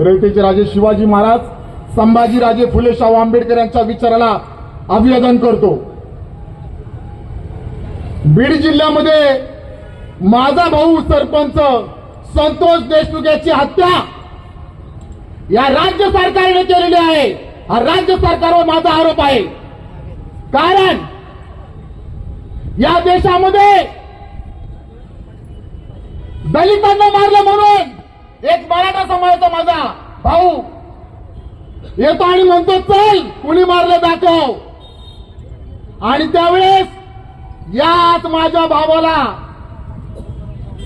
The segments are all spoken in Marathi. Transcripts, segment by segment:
रयतेचे राजे शिवाजी महाराज संभाजी राजे फुले शाहू आंबेडकर यांच्या विचाराला अभिवादन करतो. बीड जिल्ह्यामध्ये माझा भाऊ सरपंच संतोष देशमुख याची हत्या या राज्य सरकारने केलेली आहे. हा राज्य सरकारवर माझा आरोप आहे. कारण या देशामध्ये दलितांना मारलं म्हणून एक मराठा समाजाचा येतो आणि म्हणतो चल कुणी मारलं दाखव. आणि त्यावेळेस याच माझ्या भावाला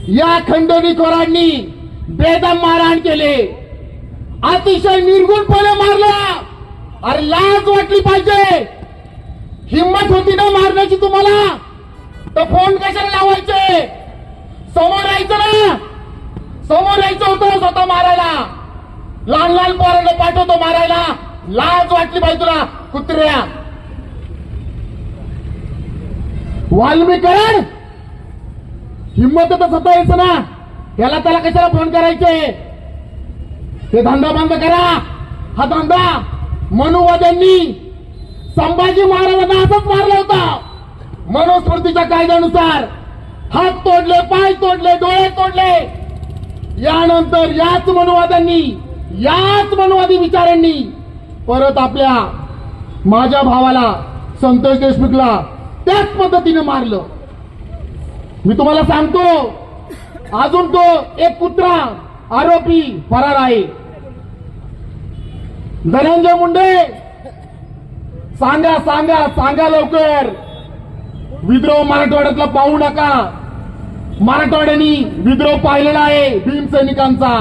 या खंडणीखोरांनी बेदम मारहाण केले. अतिशय निर्गुणपणे मारला. अरे लाज वाटली पाहिजे. हिंमत होती ना मारण्याची तुम्हाला? तर फोन कशाला लावायचे? समोर यायचं ना? समोर यायचं होतं स्वतः मारायला. लहान लहान पोरांना पाठवतो मारायला. लाज वाटली पाहिजे तुला कुत्र्या. वाल्मीकरण हिंमत तर स्वतः यायचं ना. त्याला त्याला कशाला फोन करायचे? ते धंदा बंद करा. हा धंदा मनुवाद्यांनी संभाजी महाराजांना असंच मारला होता. मनुस्मृतीच्या कायद्यानुसार हात तोडले पाय तोडले डोळे तोडले. यानंतर याच मनुवाद्यांनी याच मनवादी विचारांनी परत आपल्या माझ्या भावाला संतोष देशमुखला त्याच पद्धतीने मारलं. मी तुम्हाला सांगतो अजून तो एक कुत्रा आरोपी फरार आहे. धनंजय मुंडे सांगा सांगा सांगा लवकर. विद्रोह मराठवाड्यातला पाहू नका. मराठवाड्यानी विद्रोह पाहिलेला आहे भीमसैनिकांचा